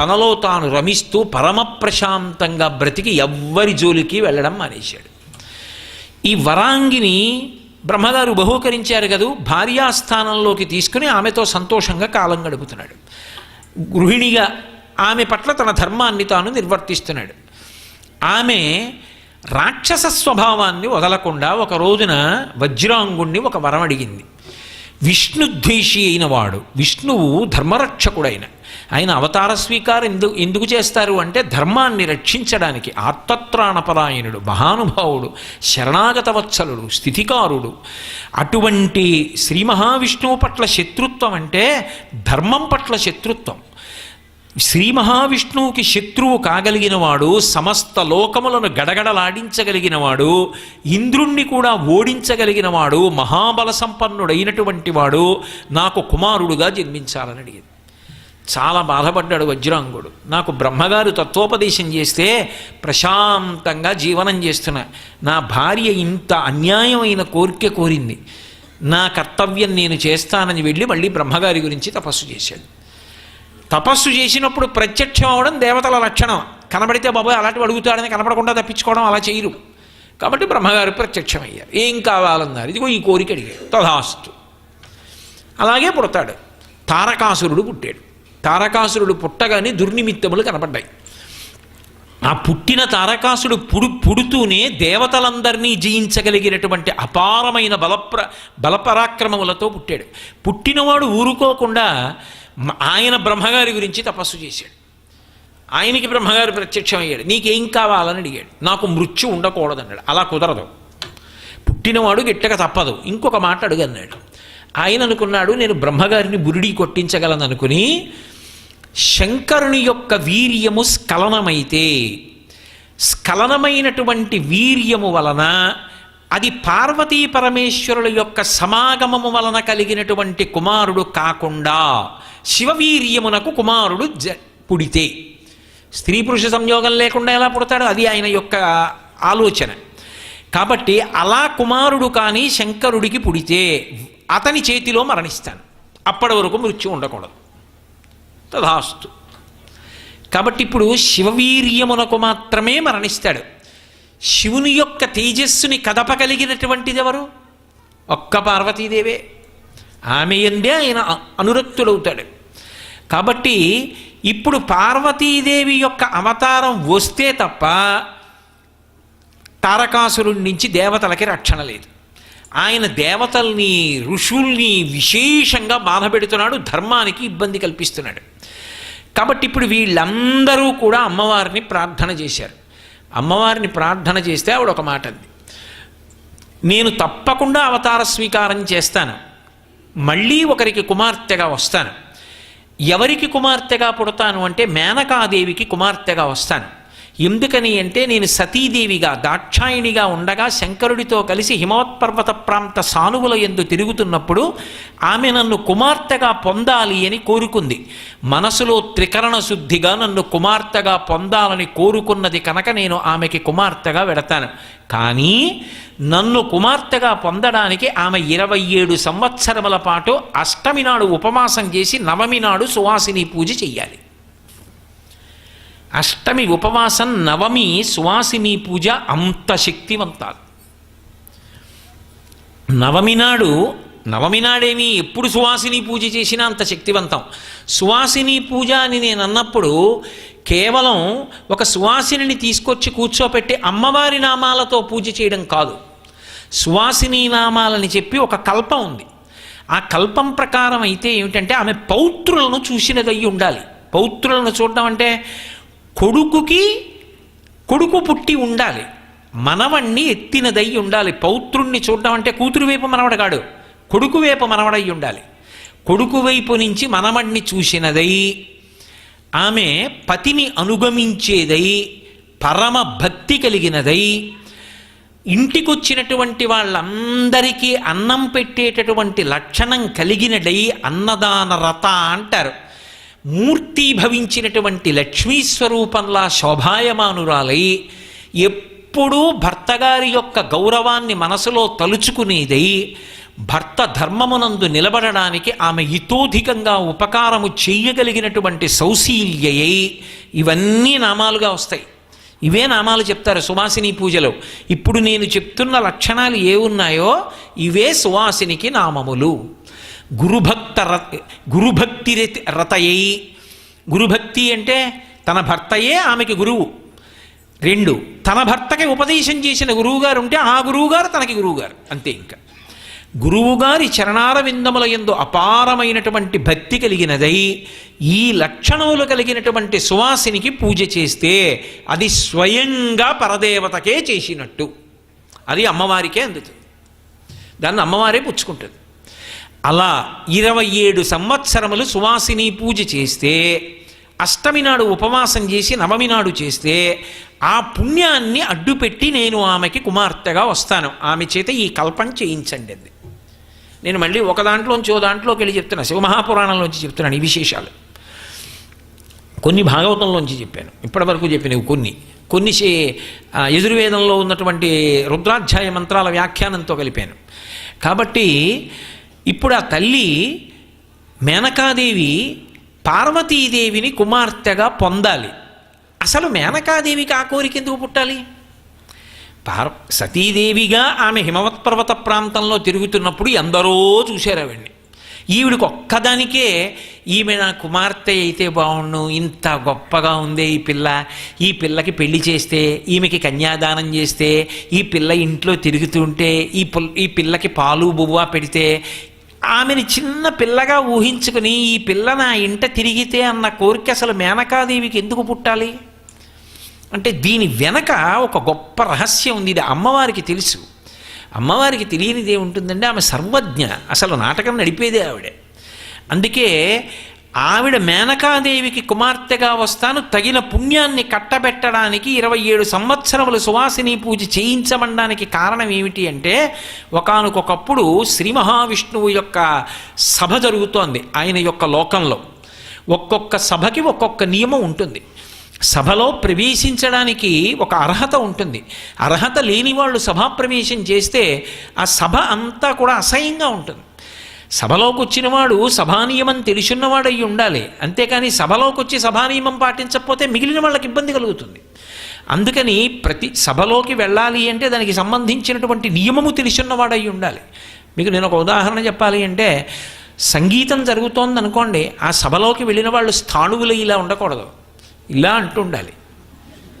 తనలో తాను రమిస్తూ పరమ ప్రశాంతంగా బ్రతికి ఎవ్వరి జోలికి వెళ్ళడం మానేశాడు. ఈ వరాంగిని బ్రహ్మగారు బహూకరించారు కదూ భార్యాస్థానంలోకి తీసుకుని ఆమెతో సంతోషంగా కాలం గడుపుతున్నాడు. గృహిణిగా ఆమె పట్ల తన ధర్మాన్ని తాను నిర్వర్తిస్తున్నాడు. ఆమె రాక్షస స్వభావాన్ని వదలకుండా ఒక రోజున వజ్రాంగుణ్ణి ఒక వరం అడిగింది. విష్ణుద్వేషి అయిన వాడు విష్ణువు ధర్మరక్షకుడైన. ఆయన అవతార స్వీకారం ఎందుకు ఎందుకు చేస్తారు అంటే ధర్మాన్ని రక్షించడానికి ఆత్మత్రాణపరాయణుడు మహానుభావుడు శరణాగత వత్సలుడు స్థితికారుడు. అటువంటి శ్రీ మహావిష్ణువు పట్ల శత్రుత్వం అంటే ధర్మం పట్ల శత్రుత్వం. శ్రీ మహావిష్ణువుకి శత్రువు కాగలిగినవాడు సమస్త లోకములను గడగడలాడించగలిగినవాడు ఇంద్రుణ్ణి కూడా ఓడించగలిగినవాడు మహాబల సంపన్నుడైనటువంటి వాడు నాకు కుమారుడుగా జన్మించాలని అడిగింది. చాలా బాధపడ్డాడు వజ్రాంగుడు. నాకు బ్రహ్మగారు తత్వోపదేశం చేస్తే ప్రశాంతంగా జీవనం చేస్తున్నా. నా భార్య ఇంత అన్యాయమైన కోరిక కోరింది. నా కర్తవ్యం నేను చేస్తానని వెళ్ళి మళ్ళీ బ్రహ్మగారి గురించి తపస్సు చేశాడు. తపస్సు చేసినప్పుడు ప్రత్యక్షం అవడం దేవతల లక్షణం. కనబడితే బాబాయ్ అలాంటివి అడుగుతాడని కనపడకుండా తప్పించుకోవడం అలా చేయరు. కాబట్టి బ్రహ్మగారు ప్రత్యక్షమయ్యారు. ఏం కావాలన్నారు? ఇదిగో ఈ కోరిక అడిగాడు. తథాస్తు అలాగే పుడతాడు. తారకాసురుడు పుట్టాడు. తారకాసురుడు పుట్టగానే దుర్నిమిత్తములు కనపడ్డాయి. ఆ పుట్టిన తారకాసుడు పుడు పుడుతూనే దేవతలందరినీ జయించగలిగినటువంటి అపారమైన బలప్ర బలపరాక్రమములతో పుట్టాడు. పుట్టినవాడు ఊరుకోకుండా ఆయన బ్రహ్మగారి గురించి తపస్సు చేశాడు. ఆయనకి బ్రహ్మగారు ప్రత్యక్షమయ్యాడు. నీకేం కావాలని అడిగాడు. నాకు మృత్యు ఉండకూడదన్నాడు. అలా కుదరదు. పుట్టినవాడు గిట్టక తప్పదు. ఇంకొక మాట అడుగన్నాడు. ఆయన అనుకున్నాడు నేను బ్రహ్మగారిని బురిడి కొట్టించగలను అనుకుని శంకరుని యొక్క వీర్యము స్ఖలనమైతే స్ఖలనమైనటువంటి వీర్యము వలన అది పార్వతీ పరమేశ్వరుల యొక్క సమాగమము వలన కలిగినటువంటి కుమారుడు కాకుండా శివవీర్యమునకు కుమారుడు జ పుడితే. స్త్రీ పురుష సంయోగం లేకుండా ఎలా పుడతాడు? అది ఆయన యొక్క ఆలోచన. కాబట్టి అలా కుమారుడు కానీ శంకరుడికి పుడితే అతని చేతిలో మరణిస్తాను అప్పటి వరకు మృత్యు ఉండకూడదు. తథాస్తు కాబట్టి ఇప్పుడు శివవీర్యమునకు మాత్రమే మరణిస్తాడు. శివుని యొక్క తేజస్సుని కదపగలిగినటువంటిది ఎవరు? ఒక్క పార్వతీదేవే. ఆమె ఎందే ఆయన అనురక్తుడవుతాడు కాబట్టి ఇప్పుడు పార్వతీదేవి యొక్క అవతారం వస్తే తప్ప తారకాసురుడి నుంచి దేవతలకి రక్షణ లేదు. ఆయన దేవతల్ని ఋషుల్ని విశేషంగా బాధ పెడుతున్నాడు ధర్మానికి ఇబ్బంది కల్పిస్తున్నాడు. కాబట్టి ఇప్పుడు వీళ్ళందరూ కూడా అమ్మవారిని ప్రార్థన చేశారు. అమ్మవారిని ప్రార్థన చేస్తే ఆవిడ ఒక మాట అంది. నేను తప్పకుండా అవతార స్వీకారం చేస్తాను. మళ్ళీ ఒకరికి కుమార్తెగా వస్తాను. ఎవరికి కుమార్తెగా పుడతాను అంటే మేనకాదేవికి కుమార్తెగా వస్తాను. ఎందుకని అంటే నేను సతీదేవిగా దాక్షాయిణిగా ఉండగా శంకరుడితో కలిసి హిమవత్పర్వత ప్రాంత సానువుల ఎందు తిరుగుతున్నప్పుడు ఆమె నన్ను కుమార్తెగా పొందాలి అని కోరుకుంది. మనసులో త్రికరణ శుద్ధిగా నన్ను కుమార్తెగా పొందాలని కోరుకున్నది కనుక నేను ఆమెకి కుమార్తెగా వెడతాను. కానీ నన్ను కుమార్తెగా పొందడానికి ఆమె ఇరవై ఏడు సంవత్సరముల పాటు అష్టమి నాడు ఉపవాసం చేసి నవమి నాడు సువాసిని పూజ చెయ్యాలి. అష్టమి ఉపవాసం నవమి సువాసిని పూజ అంత శక్తివంతాలు. నవమి నాడు నవమి నాడేమి ఎప్పుడు సువాసిని పూజ చేసినా అంత శక్తివంతం. సువాసిని పూజ అని నేను అన్నప్పుడు కేవలం ఒక సువాసిని తీసుకొచ్చి కూర్చోపెట్టి అమ్మవారి నామాలతో పూజ చేయడం కాదు. సువాసిని నామాలని చెప్పి ఒక కల్పం ఉంది. ఆ కల్పం ప్రకారం అయితే ఏమిటంటే ఆమె పౌత్రులను చూసినదయ్యి ఉండాలి పౌత్రులను చూడడం అంటే కొడుకుకి కొడుకు పుట్టి ఉండాలి. మనవణ్ణి ఎత్తినదై ఉండాలి. పౌత్రుణ్ణి చూడడం అంటే కూతురు వైపు మనవడ కాడు. కొడుకు వైపు మనవడై ఉండాలి. కొడుకు వైపు నుంచి మనవణ్ణి చూసినదై ఆమె పతిని అనుగమించేదై పరమ భక్తి కలిగినదై ఇంటికొచ్చినటువంటి వాళ్ళందరికీ అన్నం పెట్టేటటువంటి లక్షణం కలిగినడై అన్నదాన రథ అంటారు. మూర్తీభవించినటువంటి లక్ష్మీ స్వరూపంలా శోభాయమానురాలై ఎప్పుడూ భర్తగారి యొక్క గౌరవాన్ని మనసులో తలుచుకునేదై భర్త ధర్మమునందు నిలబడడానికి ఆమె ఇతోధికంగా ఉపకారము చేయగలిగినటువంటి సౌశీల్యయై ఇవన్నీ నామాలుగా వస్తాయి. ఇవే నామాలు చెప్తారు సువాసిని పూజలో. ఇప్పుడు నేను చెప్తున్న లక్షణాలు ఏ ఉన్నాయో ఇవే సువాసినికి నామములు. గురుభక్త రత గురుభక్తి రతి- రతయై. గురుభక్తి అంటే తన భర్తయే ఆమెకి గురువు. రెండు తన భర్తకి ఉపదేశం చేసిన గురువుగారు ఉంటే ఆ గురువుగారు తనకి గురువుగారు. అంతే ఇంకా. గురువుగారి చరణార విందముల ఎందు అపారమైనటువంటి భక్తి కలిగినదై ఈ లక్షణములు కలిగినటువంటి సువాసినికి పూజ చేస్తే అది స్వయంగా పరదేవతకే చేసినట్టు. అది అమ్మవారికే అందుతుంది. దాన్ని అమ్మవారే పుచ్చుకుంటుంది. అలా ఇరవై ఏడు సంవత్సరములు సువాసిని పూజ చేస్తే అష్టమి నాడు ఉపవాసం చేసి నవమి నాడు చేస్తే ఆ పుణ్యాన్ని అడ్డుపెట్టి నేను ఆమెకి కుమార్తెగా వస్తాను. ఆమె చేత ఈ కల్పన చేయించండి అంది. నేను మళ్ళీ ఒక దాంట్లోంచి ఓ దాంట్లోకి వెళ్ళి చెప్తున్నా. శివమహాపురాణంలోంచి చెప్తున్నాను ఈ విశేషాలు. కొన్ని భాగవతంలోంచి చెప్పాను. ఇప్పటివరకు చెప్పినవి కొన్ని. కొన్ని యజుర్వేదంలో ఉన్నటువంటి రుద్రాధ్యాయ మంత్రాల వ్యాఖ్యానంతో కలిపాను. కాబట్టి ఇప్పుడు ఆ తల్లి మేనకాదేవి పార్వతీదేవిని కుమార్తెగా పొందాలి. అసలు మేనకాదేవికి ఆ కోరిక ఎందుకు పుట్టాలి? పార్ సతీదేవిగా ఆమె హిమవత్ పర్వత ప్రాంతంలో తిరుగుతున్నప్పుడు ఎందరో చూశారు ఆవిడ్ని ఈవిడికి ఒక్కదానికే ఈమె నా కుమార్తె అయితే బాగుండు ఇంత గొప్పగా ఉందే ఈ పిల్ల. ఈ పిల్లకి పెళ్ళి చేస్తే ఈమెకి కన్యాదానం చేస్తే ఈ పిల్ల ఇంట్లో తిరుగుతుంటే ఈ ఈ పిల్లకి పాలు బువ్వ పెడితే ఆమెని చిన్న పిల్లగా ఊహించుకుని ఈ పిల్ల నా ఇంట తిరిగితే అన్న కోరిక అసలు మేనకాదేవికి ఎందుకు పుట్టాలి? అంటే దీని వెనక ఒక గొప్ప రహస్యం ఉంది ఇది అమ్మవారికి తెలుసు. అమ్మవారికి తెలియనిది ఏముంటుందంటే ఆమె సర్వజ్ఞ అసలు నాటకం నడిపేదే ఆవిడే. అందుకే ఆవిడ మేనకాదేవికి కుమార్తెగా వస్తాను తగిన పుణ్యాన్ని కట్టబెట్టడానికి ఇరవై ఏడు సంవత్సరములు సువాసిని పూజ చేయించమనడానికి కారణం ఏమిటి అంటే ఒకనకొకప్పుడు శ్రీ మహావిష్ణువు యొక్క సభ జరుగుతోంది ఆయన యొక్క లోకంలో. ఒక్కొక్క సభకి ఒక్కొక్క నియమం ఉంటుంది. సభలో ప్రవేశించడానికి ఒక అర్హత ఉంటుంది. అర్హత లేని వాళ్ళు సభాప్రవేశం చేస్తే ఆ సభ అంతా కూడా అసహ్యంగా ఉంటుంది. సభలోకి వచ్చినవాడు సభానియమం తెలిసిన్నవాడై ఉండాలి. అంతేకాని సభలోకి వచ్చి సభానియమం పాటించకపోతే మిగిలిన వాళ్ళకి ఇబ్బంది కలుగుతుంది. అందుకని ప్రతి సభలోకి వెళ్ళాలి అంటే దానికి సంబంధించినటువంటి నియమము తెలిసిన్నవాడై ఉండాలి. మీకు నేను ఒక ఉదాహరణ చెప్పాలి అంటే సంగీతం జరుగుతోంది అనుకోండి ఆ సభలోకి వెళ్ళిన వాళ్ళు స్థాణువులు ఇలా ఉండకూడదు. ఇలా అంటుండాలి.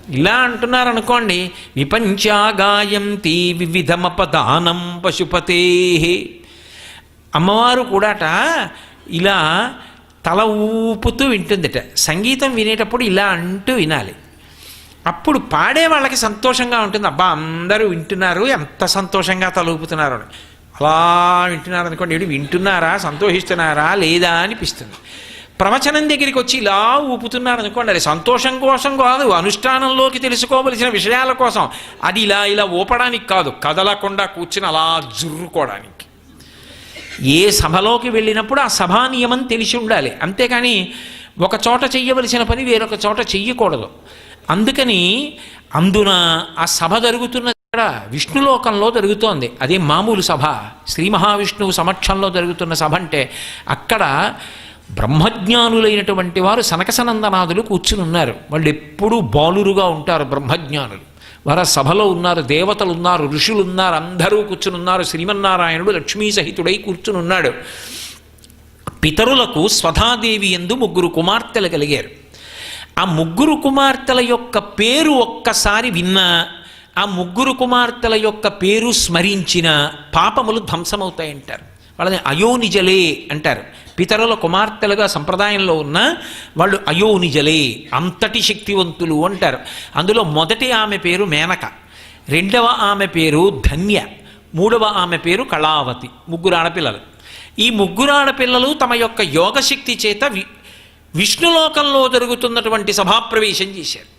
ఇలా అంటున్నారనుకోండి విపంచాగాయంతి వివిధమపదానం పశుపతే అమ్మవారు కూడాట ఇలా తల ఊపుతూ వింటుందిట. సంగీతం వినేటప్పుడు ఇలా అంటూ వినాలి. అప్పుడు పాడే వాళ్ళకి సంతోషంగా ఉంటుంది. అబ్బా అందరూ వింటున్నారు ఎంత సంతోషంగా తల ఊపుతున్నారు అని. అలా వింటున్నారు అనుకోండి ఏడు వింటున్నారా సంతోషిస్తున్నారా లేదా అనిపిస్తుంది. ప్రవచనం దగ్గరికి వచ్చి ఇలా ఊపుతున్నారు అనుకోండి అది సంతోషం కోసం కాదు అనుష్ఠానంలోకి తెలుసుకోవలసిన విషయాల కోసం. అది ఇలా ఇలా ఊపడానికి కాదు కదలకుండా కూర్చుని అలా జుర్రుకోవడానికి. ఏ సభలోకి వెళ్ళినప్పుడు ఆ సభా నియమం తెలిసి ఉండాలి. అంతేకాని ఒక చోట చెయ్యవలసిన పని వేరొక చోట చెయ్యకూడదు. అందుకని అందున ఆ సభ జరుగుతున్న ఇక్కడ విష్ణులోకంలో జరుగుతోంది. అదే మామూలు సభ. శ్రీ మహావిష్ణువు సమక్షంలో జరుగుతున్న సభ అంటే అక్కడ బ్రహ్మజ్ఞానులైనటువంటి వారు సనకసనందనాథులు కూర్చుని ఉన్నారు. వాళ్ళు ఎప్పుడూ బాలురుగా ఉంటారు బ్రహ్మజ్ఞానులు. వర సభలో ఉన్నారు దేవతలు ఉన్నారు ఋషులు ఉన్నారు అందరూ కూర్చుని ఉన్నారు. శ్రీమన్నారాయణుడు లక్ష్మీ సహితుడై కూర్చుని ఉన్నాడు. పితరులకు స్వధాదేవి ఎందు ముగ్గురు కుమార్తెలు కలిగారు. ఆ ముగ్గురు కుమార్తెల యొక్క పేరు ఒక్కసారి విన్నా ఆ ముగ్గురు కుమార్తెల యొక్క పేరు స్మరించిన పాపములు ధ్వంసమవుతాయంటారు. వాళ్ళని అయోనిజలే అంటారు. పితరుల కుమార్తెలుగా సంప్రదాయంలో ఉన్న వాళ్ళు అయోనిజలే అంతటి శక్తివంతులు అంటారు. అందులో మొదటి ఆమె పేరు మేనక రెండవ ఆమె పేరు ధన్య మూడవ ఆమె పేరు కళావతి ముగ్గురు ఆడపిల్లలు. ఈ ముగ్గురు ఆడపిల్లలు తమ యొక్క యోగశక్తి చేత వి విష్ణులోకంలో జరుగుతున్నటువంటి సభాప్రవేశం చేశారు.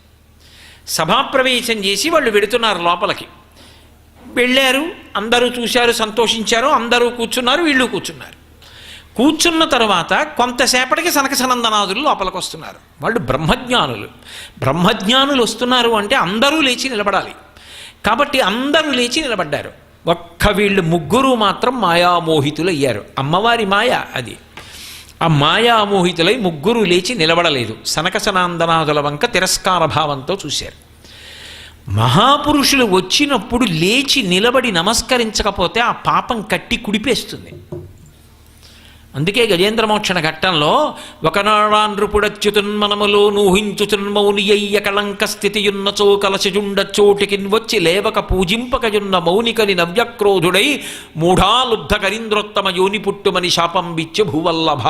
సభాప్రవేశం చేసి వాళ్ళు వెడుతున్నారు లోపలికి. వెళ్ళారు అందరూ చూశారు సంతోషించారు అందరూ కూర్చున్నారు వీళ్ళు కూర్చున్నారు. కూర్చున్న తర్వాత కొంతసేపటికి సనక సనందనాథులు లోపలికి వస్తున్నారు వాళ్ళు బ్రహ్మజ్ఞానులు. బ్రహ్మజ్ఞానులు వస్తున్నారు అంటే అందరూ లేచి నిలబడాలి. కాబట్టి అందరూ లేచి నిలబడ్డారు. ఒక్క వీళ్ళు ముగ్గురు మాత్రం మాయామోహితులు అయ్యారు అమ్మవారి మాయ అది. ఆ మాయామోహితులై ముగ్గురు లేచి నిలబడలేదు. సనకసనాందనాథుల వంక తిరస్కార భావంతో చూశారు. మహాపురుషులు వచ్చినప్పుడు లేచి నిలబడి నమస్కరించకపోతే ఆ పాపం కట్టి కుడిపేస్తుంది. అందుకే గజేంద్ర మోక్షణ ఘట్టంలో ఒకనాడానృపుడచ్యుతున్మనములో నూహించుచున్మౌని అయ్య కళంక స్థితియున్నచో కలశజుండ చోటికిన్ వచ్చి లేవక పూజింపకయున్న మౌనికని నవ్యక్రోధుడై మూఢాలుబ్ధ కరీంద్రోత్తమ యోని పుట్టుమని శాపం విచ్చు భూవల్లభ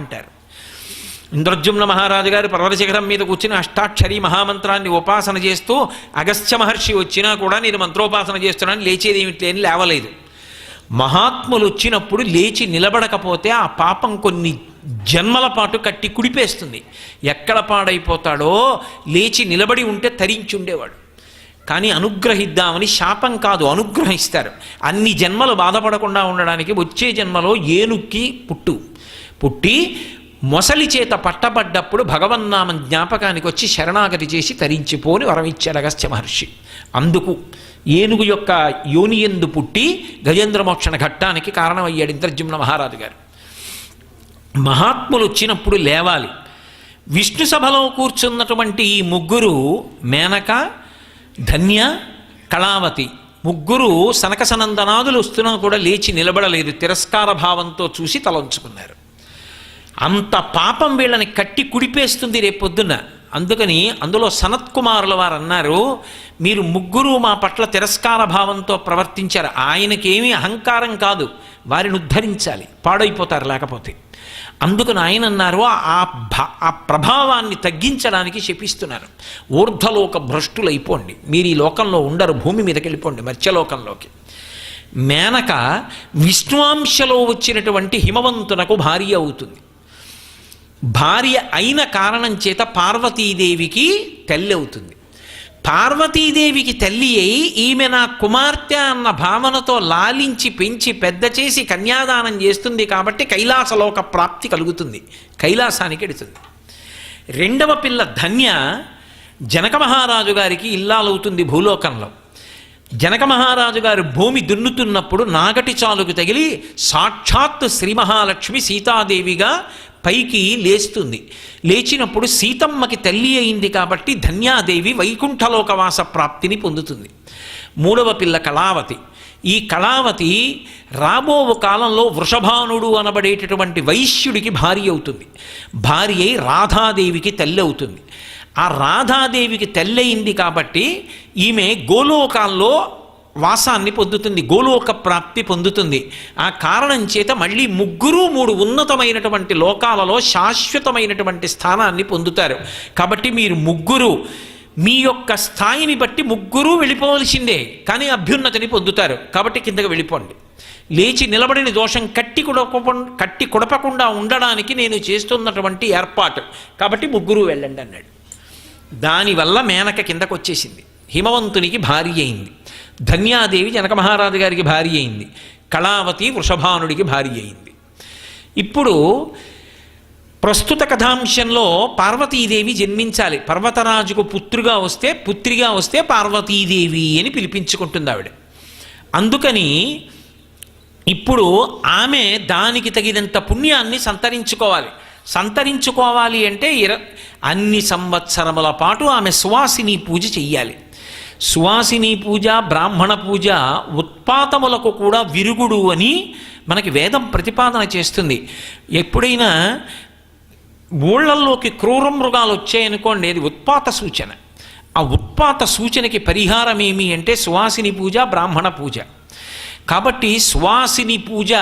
అంటారు. ఇంద్రజుమ్న మహారాజు గారు పర్వతశిఖరం మీద కూర్చుని అష్టాక్షరి మహామంత్రాన్ని ఉపాసన చేస్తూ అగస్త్య మహర్షి వచ్చినా కూడా నేను మంత్రోపాసన చేస్తున్నాను లేచేది ఏమిటి లేని లేవలేదు. మహాత్ములు వచ్చినప్పుడు లేచి నిలబడకపోతే ఆ పాపం కొన్ని జన్మల పాటు కట్టి కుడిపేస్తుంది. ఎక్కడ పాడైపోతాడో లేచి నిలబడి ఉంటే తరించి ఉండేవాడు కానీ అనుగ్రహిద్దామని శాపం కాదు అనుగ్రహిస్తారు అన్ని జన్మలు బాధపడకుండా ఉండడానికి వచ్చే జన్మలో ఏనుక్కి పుట్టు. పుట్టి మొసలి చేత పట్టబడ్డప్పుడు భగవన్నామం జ్ఞాపకానికి వచ్చి శరణాగతి చేసి తరించిపోని వరమిచ్చాడు అగస్త్య మహర్షి. అందుకు ఏనుగు యొక్క యోనియందు పుట్టి గజేంద్రమోక్షణ ఘట్టానికి కారణమయ్యాడు ఇంద్రజుమ్న మహారాజు గారు. మహాత్ములు వచ్చినప్పుడు లేవాలి. విష్ణు సభలో కూర్చున్నటువంటి ఈ ముగ్గురు మేనక ధన్య కళావతి ముగ్గురు సనకసనందనాదులు వస్తున్నా కూడా లేచి నిలబడలేదు. తిరస్కార భావంతో చూసి తలంచుకున్నారు. అంత పాపం వీళ్ళని కట్టి కుడిపేస్తుంది రేపొద్దున. అందుకని అందులో సనత్ కుమారుల వారు అన్నారు మీరు ముగ్గురు మా పట్ల తిరస్కార భావంతో ప్రవర్తించారు. ఆయనకేమీ అహంకారం కాదు. వారిని ఉద్ధరించాలి. పాడైపోతారు లేకపోతే. అందుకని ఆయన అన్నారు ఆ భా ఆ ప్రభావాన్ని తగ్గించడానికి శపిస్తున్నారు. ఊర్ధ్వలోక భ్రష్టులైపోండి. మీరు ఈ లోకంలో ఉండరు. భూమి మీదకి వెళ్ళిపోండి మత్స్యలోకంలోకి మేనక విష్ణువాంశలో వచ్చినటువంటి హిమవంతునకు భార్య అవుతుంది. భార్య అయిన కారణం చేత పార్వతీదేవికి తల్లి అవుతుంది పార్వతీదేవికి తల్లి అయి ఈమె నా కుమార్తె అన్న భావనతో లాలించి పెంచి పెద్ద చేసి కన్యాదానం చేస్తుంది కాబట్టి కైలాసలోక ప్రాప్తి కలుగుతుంది. కైలాసానికి ఎడుతుంది. రెండవ పిల్ల ధన్య జనక మహారాజు గారికి ఇల్లాలవుతుంది భూలోకంలో. జనక మహారాజు గారు భూమి దున్నుతున్నప్పుడు నాగటి చాలుకు తగిలి సాక్షాత్ శ్రీ మహాలక్ష్మి సీతాదేవిగా పైకి లేస్తుంది. లేచినప్పుడు సీతమ్మకి తల్లి అయింది కాబట్టి ధన్యాదేవి వైకుంఠలోకవాస ప్రాప్తిని పొందుతుంది. మూడవ పిల్ల కళావతి. ఈ కళావతి రాబో కాలంలో వృషభానుడు అనబడేటటువంటి వైశ్యుడికి భార్య అవుతుంది. భార్య అయి రాధాదేవికి తల్లి అవుతుంది. ఆ రాధాదేవికి తల్లి అయింది కాబట్టి ఈమె గోలోకాల్లో వాసాన్ని పొందుతుంది గోలోక ప్రాప్తి పొందుతుంది. ఆ కారణం చేత మళ్ళీ ముగ్గురు మూడు ఉన్నతమైనటువంటి లోకాలలో శాశ్వతమైనటువంటి స్థానాన్ని పొందుతారు. కాబట్టి మీరు ముగ్గురు మీ యొక్క స్థాయిని బట్టి ముగ్గురు వెళ్ళిపోవలసిందే కానీ అభ్యున్నతిని పొందుతారు. కాబట్టి కిందకి వెళ్ళిపోండి. లేచి నిలబడిన దోషం కట్టి కుడప కట్టి కుడపకుండా ఉండడానికి నేను చేస్తున్నటువంటి ఏర్పాటు. కాబట్టి ముగ్గురు వెళ్ళండి అన్నాడు. దానివల్ల మేనక కిందకు వచ్చేసింది హిమవంతునికి భారీ అయింది. ధన్యాదేవి జనక మహారాజు గారికి భార్య అయింది. కళావతి వృషభానుడికి భార్య అయింది. ఇప్పుడు ప్రస్తుత కథాంశంలో పార్వతీదేవి జన్మించాలి. పర్వతరాజుకు పుత్రుగా వస్తే పుత్రిగా వస్తే పార్వతీదేవి అని పిలిపించుకుంటుంది ఆవిడ. అందుకని ఇప్పుడు ఆమె దానికి తగినంత పుణ్యాన్ని సంతరించుకోవాలి. సంతరించుకోవాలి అంటే ఇర అన్ని సంవత్సరముల పాటు ఆమె సువాసిని పూజ చెయ్యాలి. సువాసిని పూజ బ్రాహ్మణ పూజ ఉత్పాతములకు కూడా విరుగుడు అని మనకి వేదం ప్రతిపాదన చేస్తుంది. ఎప్పుడైనా ఊళ్ళల్లోకి క్రూర మృగాలు వచ్చాయనుకోండి అది ఉత్పాత సూచన. ఆ ఉత్పాత సూచనకి పరిహారం ఏమి అంటే సువాసిని పూజ బ్రాహ్మణ పూజ. కాబట్టి సువాసిని పూజ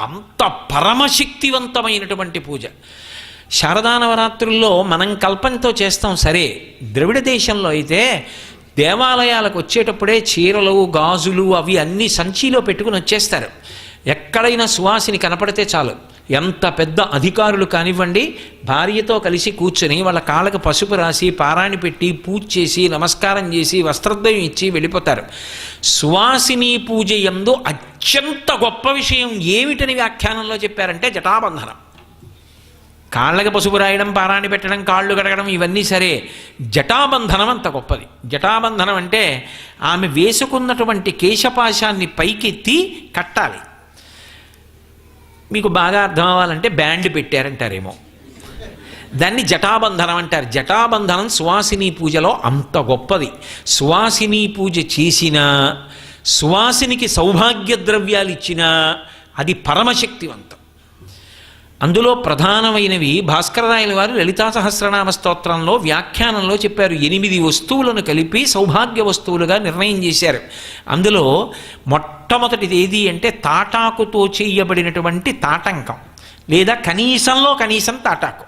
అంత పరమశక్తివంతమైనటువంటి పూజ. శారదా నవరాత్రుల్లో మనం కల్పనతో చేస్తాం సరే ద్రవిడ దేశంలో అయితే దేవాలయాలకు వచ్చేటప్పుడే చీరలు గాజులు అవి అన్నీ సంచిలో పెట్టుకుని వచ్చేస్తారు. ఎక్కడైనా సువాసిని కనపడితే చాలు. ఎంత పెద్ద అధికారులు కానివ్వండి భార్యతో కలిసి కూర్చొని వాళ్ళ కాళ్ళకు పసుపు రాసి పారాణి పెట్టి పూజ చేసి నమస్కారం చేసి వస్త్రద్వయం ఇచ్చి వెళ్ళిపోతారు. సువాసిని పూజ ఎందు అత్యంత గొప్ప విషయం ఏమిటని వ్యాఖ్యానంలో చెప్పారంటే జటాబంధనం. కాళ్ళకి పసుపు రాయడం పారాణి పెట్టడం కాళ్ళు కడగడం ఇవన్నీ సరే. జటాబంధనం అంత గొప్పది. జటాబంధనం అంటే ఆమె వేసుకున్నటువంటి కేశపాశాన్ని పైకెత్తి కట్టాలి. మీకు బాగా అర్థం అవ్వాలంటే బ్యాండ్ పెట్టారంటారేమో. దాన్ని జటాబంధనం అంటారు. జటాబంధనం సువాసిని పూజలో అంత గొప్పది. సువాసిని పూజ చేసినా సువాసినికి సౌభాగ్య ద్రవ్యాలు ఇచ్చినా అది పరమశక్తివంతం. అందులో ప్రధానమైనవి భాస్కరరాయల వారు లలితా సహస్రనామ స్తోత్రంలో వ్యాఖ్యానంలో చెప్పారు. ఎనిమిది వస్తువులను కలిపి సౌభాగ్య వస్తువులుగా నిర్ణయం చేశారు. అందులో మొట్టమొదటిది ఏది అంటే తాటాకుతో చేయబడినటువంటి తాటంకం లేదా కనీసంలో కనీసం తాటాకు.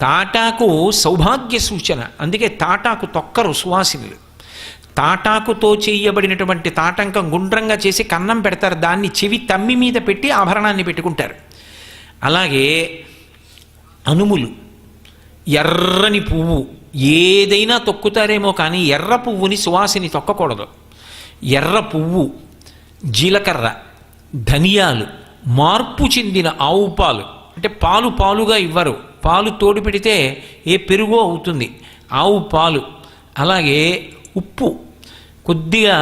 తాటాకు సౌభాగ్య సూచన అందుకే తాటాకు తొక్కరు సువాసినులు. తాటాకుతో చేయబడినటువంటి తాటంకం గుండ్రంగా చేసి కన్నం పెడతారు. దాన్ని చెవి తమ్మి మీద పెట్టి ఆభరణాన్ని పెట్టుకుంటారు. అలాగే అనుములు ఎర్రని పువ్వు ఏదైనా తొక్కుతారేమో కానీ ఎర్ర పువ్వుని సువాసిని తొక్కకూడదు. ఎర్ర పువ్వు జీలకర్ర ధనియాలు మార్పు చెందిన ఆవు పాలు అంటే పాలు పాలుగా ఇవ్వరు. పాలు తోడు పెడితే ఏ పెరుగో అవుతుంది. ఆవు పాలు అలాగే ఉప్పు కొద్దిగా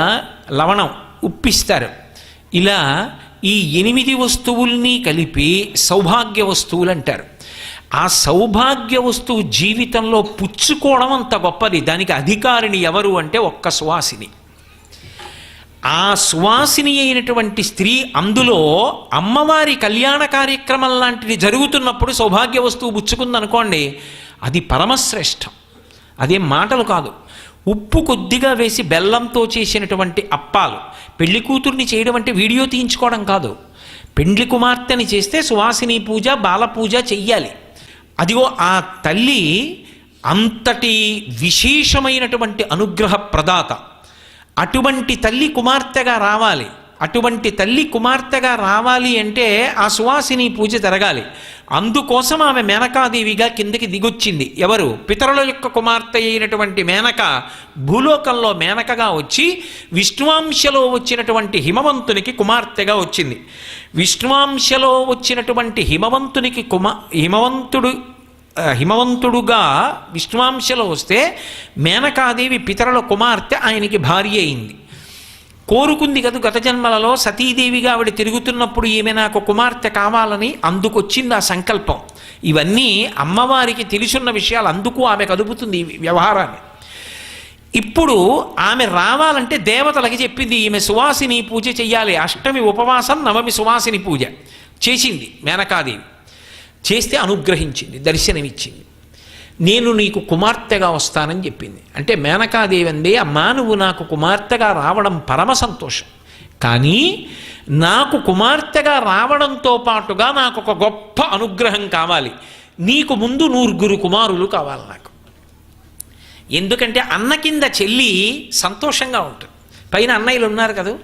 లవణం ఉప్పిస్తారు ఇలా ఈ ఎనిమిది వస్తువుల్ని కలిపి సౌభాగ్య వస్తువులు అంటారు. ఆ సౌభాగ్య వస్తువు జీవితంలో పుచ్చుకోవడం అంత గొప్పది. దానికి అధికారిని ఎవరు అంటే ఒక్క సువాసిని. ఆ సువాసిని అయినటువంటి స్త్రీ అందులో అమ్మవారి కళ్యాణ కార్యక్రమం లాంటిది జరుగుతున్నప్పుడు సౌభాగ్య వస్తువు పుచ్చుకుందనుకోండి అది పరమశ్రేష్టం. అదేం మాటలు కాదు. ఉప్పు కొద్దిగా వేసి బెల్లంతో చేసినటువంటి అప్పాలు. పెళ్ళి కూతుర్ని చేయడం అంటే వీడియో తీయించుకోవడం కాదు. పెండ్లి కుమార్తెని చేస్తే సువాసిని పూజ బాలపూజ చెయ్యాలి. అదిగో ఆ తల్లి అంతటి విశేషమైనటువంటి అనుగ్రహ ప్రదాత. అటువంటి తల్లి కుమార్తెగా రావాలి. అటువంటి తల్లి కుమార్తెగా రావాలి అంటే ఆ సువాసిని పూజ జరగాలి. అందుకోసం ఆమె మేనకాదేవిగా కిందకి దిగొచ్చింది. ఎవరు? పితరుల యొక్క కుమార్తె అయినటువంటి మేనక భూలోకంలో మేనకగా వచ్చి విష్ణువాంశలో వచ్చినటువంటి హిమవంతునికి కుమార్తెగా వచ్చింది. విష్ణువాంశలో వచ్చినటువంటి హిమవంతునికి కుమా హిమవంతుడు హిమవంతుడుగా విష్ణువాంశలో వస్తే మేనకాదేవి పితరుల కుమార్తె ఆయనకి భార్య అయింది. కోరుకుంది కదా గత జన్మలలో సతీదేవిగా ఆవిడ తిరుగుతున్నప్పుడు ఈమె నాకు కుమార్తె కావాలని అందుకొచ్చింది ఆ సంకల్పం. ఇవన్నీ అమ్మవారికి తెలుసున్న విషయాలు అందుకు ఆమె కదుపుతుంది ఈ వ్యవహారాన్ని. ఇప్పుడు ఆమె రావాలంటే దేవతలకి చెప్పింది ఈమె సువాసిని పూజ చెయ్యాలి. అష్టమి ఉపవాసం నవమి సువాసిని పూజ చేసింది మేనకాదేవి. చేస్తే అనుగ్రహించింది దర్శనమిచ్చింది. నేను నీకు కుమార్తెగా వస్తానని చెప్పింది. అంటే మేనకాదేవి అంది అమ్మా నువ్వు నాకు కుమార్తెగా రావడం పరమ సంతోషం. కానీ నాకు కుమార్తెగా రావడంతో పాటుగా నాకు ఒక గొప్ప అనుగ్రహం కావాలి. నీకు ముందు నూరుగురు కుమారులు కావాలి నాకు. ఎందుకంటే అన్న కింద చెల్లి సంతోషంగా ఉంటుంది. పైన అన్నయ్యలు ఉన్నారు కదా?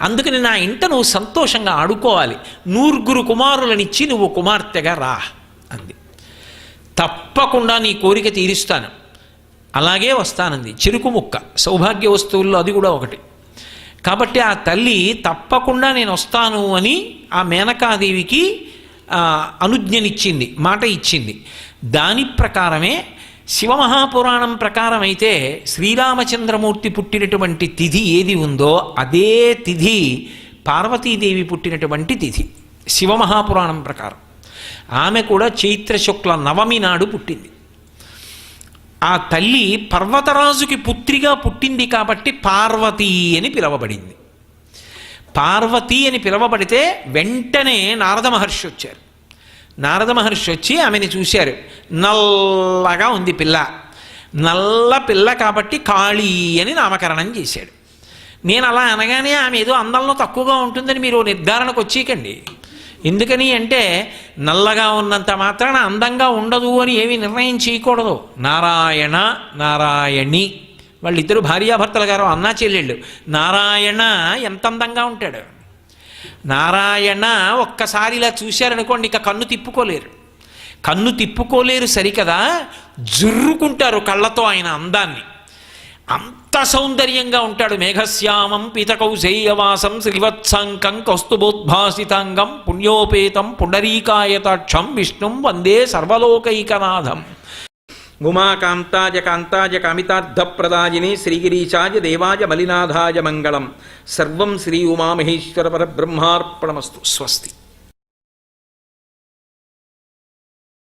అందుకని నా ఇంట నువ్వు సంతోషంగా ఆడుకోవాలి. నూరుగురు కుమారులనిచ్చి నువ్వు కుమార్తెగా రా అంది. తప్పకుండా నీ కోరిక తీరుస్తాను. అలాగే వస్తానంది. చెరుకు ముక్క. సౌభాగ్య వస్తువుల్లో అది కూడా ఒకటి. కాబట్టి ఆ తల్లి తప్పకుండా నేను వస్తాను అని ఆ మేనకాదేవికి అనుజ్ఞనిచ్చింది మాట ఇచ్చింది. దాని ప్రకారమే శివమహాపురాణం ప్రకారం అయితే శ్రీరామచంద్రమూర్తి పుట్టినటువంటి తిథి ఏది ఉందో అదే తిథి పార్వతీదేవి పుట్టినటువంటి తిథి. శివమహాపురాణం ప్రకారం. ఆమె కూడా చైత్ర శుక్ల నవమి నాడు పుట్టింది. ఆ తల్లి పర్వతరాజుకి పుత్రిగా పుట్టింది కాబట్టి పార్వతీ అని పిలవబడింది. పార్వతి అని పిలవబడితే వెంటనే నారద మహర్షి వచ్చారు. నారద మహర్షి వచ్చి ఆమెని చూశారు. నల్లగా ఉంది పిల్ల. నల్ల పిల్ల కాబట్టి కాళీ అని నామకరణం చేశాడు. నేను అలా అనగానే ఆమె ఏదో అందంలో తక్కువగా ఉంటుందని మీరు నిర్ధారణకు వచ్చేయకండి. ఎందుకని అంటే నల్లగా ఉన్నంత మాత్రాన అందంగా ఉండదు అని ఏమీ నిర్ణయం చేయకూడదు. నారాయణ నారాయణి. వాళ్ళిద్దరు భార్యాభర్తలు గారు అన్నా చెల్లెళ్ళు. నారాయణ ఎంత అందంగా ఉంటాడు? నారాయణ ఒక్కసారి ఇలా చూశారనుకోండి ఇక కన్ను తిప్పుకోలేరు. కన్ను తిప్పుకోలేరు సరికదా? జుర్రుకుంటారు కళ్ళతో ఆయన అందాన్ని. అంత సౌందర్యంగా ఉంటాడు మేఘశ్యామం పితకౌశేయవాసం శ్రీవత్సంకం కౌస్తుభోద్భాసితాంగం పుణ్యోపేతం పుండరీకాయతాక్షం విష్ణుం వందే సర్వలోకైకనాథం. ఉమాకాంతాయ కాంతాయ కామితార్థప్రదాయిని శ్రీగిరీశాజ దేవాజ మలినాథాయ మంగళం. సర్వం శ్రీ ఉమామహేశ్వర పరబ్రహ్మార్పణమస్తు. స్వస్తి.